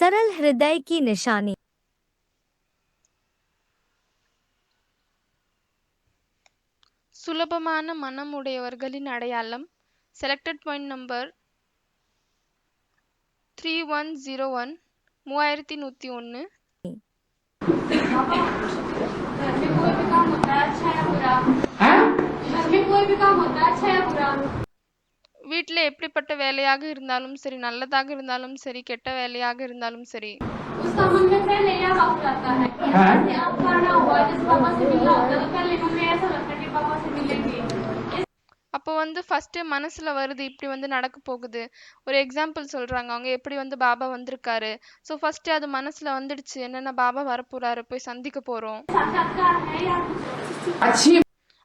सरल हृदय की निशानी சுலபமான மனம் உடையவர்களின் அடையாளம் selected point number three one zero one மூவாயிரத்தி நூற்றி ஒன்று வீட்டில் எப்படிப்பட்ட வேலையாக இருந்தாலும் சரி நல்லதாக இருந்தாலும் சரி கெட்ட வேலையாக இருந்தாலும் சரி. அப்போ வந்து ஃபஸ்ட்டு மனசில் வருது இப்படி வந்து நடக்க போகுது. ஒரு எக்ஸாம்பிள் சொல்கிறாங்க அவங்க எப்படி வந்து பாபா வந்திருக்காரு. ஸோ ஃபஸ்ட்டு அது மனசில் வந்துடுச்சு. என்னென்ன பாபா வரப்போறாரு போய் சந்திக்க போகிறோம்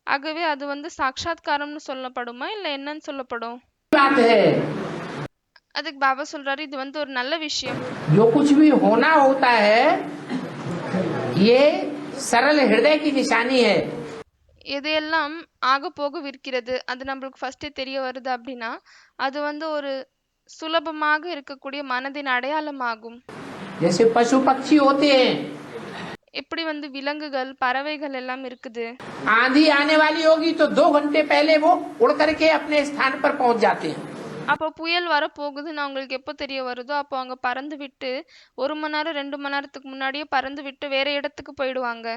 ஆகவே அது வந்து சாட்சாத்காரம்னு சொல்லப்படுமா? இல்லை என்னன்னு சொல்லப்படும்? बात है அதுக்கு பாபா சொல்றாரு இது வந்து ஒரு நல்ல விஷயம் जो कुछ भी होना होता है ये सरल हृदय की निशानी है எதையெல்லாம் ஆக போகவிருக்கிறது அது நம்மளுக்கு ஃபர்ஸ்டே தெரிய வருது அப்படின்னா அது வந்து ஒரு சுலபமாக இருக்கக்கூடிய மனதின் அடையாளமாகும் जैसे पशु पक्षी होते हैं எப்படி வந்து விலங்குகள் பறவைகள் எல்லாம் இருக்குது आंधी आने वाली होगी तो दो घंटे पहले वो उड़ करके अपने स्थान पर पहुंच जाते हैं அப்போ புயல் வரப்போகுதுன்னு அவங்களுக்கு எப்போ தெரிய வருதோ அப்போ அவங்க பறந்து விட்டு ஒரு மணி நேரம் ரெண்டு மணி நேரத்துக்கு முன்னாடியே பறந்து விட்டு வேற இடத்துக்கு போயிடுவாங்க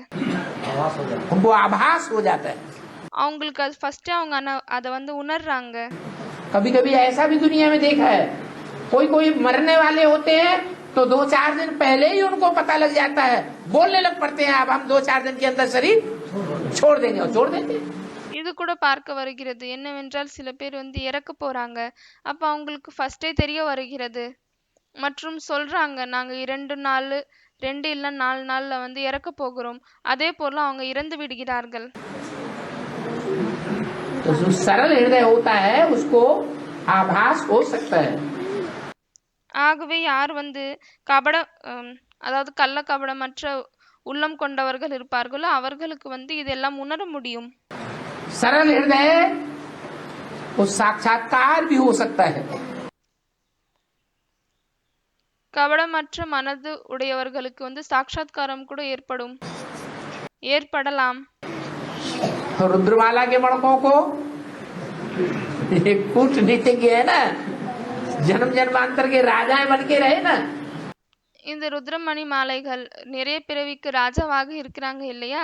उनको आभास हो जाता है அவங்களுக்கு அது ஃபர்ஸ்டே அவங்க அன- அதை வந்து உணர்றாங்க कभी कभी ऐसा भी दुनिया में देखा है कोई कोई मरने वाले होते हैं तो दो चार दिन पहले ही उनको पता लग जाता है बोलने लग पड़ते हैं अब हम दो चार दिन के अंदर शरीर छोड़ देंगे और छोड़ देते हैं இது கூட பார்க்க வருகிறது என்னவென்றால் சில பேர் வந்து இறக்க போறாங்க அப்ப அவங்களுக்கு ஃபர்ஸ்டே தெரிய வருகிறது மற்றும் சொல்றாங்க நாங்க இரண்டு நாள் ரெண்டு இல்ல நாலு நாள்ல வந்து இறக்க போகிறோம் அதே போல அவங்க இறந்து விடுகிறார்கள் तो जो सरल हृदय होता है उसको आभास हो सकता है ஆகவே யார் வந்து கபட ஹம், அதாவது கள்ள கபடமற்ற உள்ளம் கொண்டவர்கள் இருப்பார்களோ அவர்களுக்கு வந்து இதெல்லாம் உணர முடியும் सरल हृदय वो साक्षात्कार भी हो सकता है கபடமற்ற மனது உடையவர்களுக்கு வந்து சாட்சாத்காரம் கூட ஏற்படும் ஏற்படலாம் रुद्रमाला के मणकों को ये कूट नीचे की है ना जन्म जन्मांतर के राजाएं बन के रहे ना இந்த ருத்ரமணி மாலைகள் நிறைய பிறவிக்கு ராஜாவாக இருக்கிறாங்க இல்லையா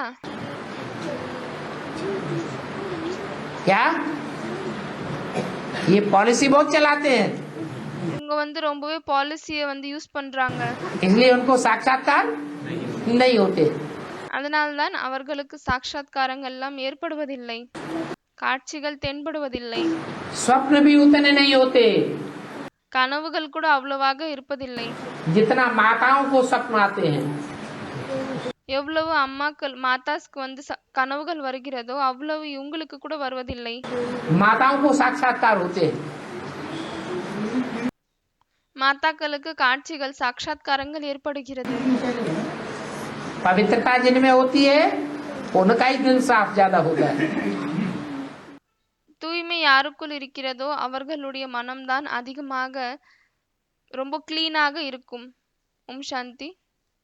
क्या ये पॉलिसी बहुत चलाते हैं இவங்க வந்து ரொம்பவே பாலிசியை வந்து யூஸ் பண்றாங்க इसलिए उनको साक्षात्कार नहीं होते அதனால்தான் அவர்களுக்கு சாட்சாத்காரங்கள் எல்லாம் ஏற்படுவதில்லை காட்சிகள் தென்படுவதில்லை स्वप्न भी उतने नहीं होते கனவுகள் கூட அவ்வளவாக இருப்பதில்லை जितना माताओं को स्वप्न आते हैं எவ்வளவு அம்மாக்கள் மாதாஸ்க்கு வந்து ச- கனவுகள் வருகிறதோ அவ்வளவு இவங்களுக்கு கூட வருவதில்லை माताओं को साक्षात्कार होते हैं மாதாக்களுக்கு காட்சிகள் சாட்சாத்காரங்கள் ஏற்படுகிறது पवित्रता जिनमें होती है उनका ही दिल साफ ज्यादा होता है தூய்மை யாருக்குள் இருக்கிறதோ அவர்களுடைய மனம்தான் அதிகமாக ரொம்ப கிளீனாக இருக்கும். ஓம் சாந்தி.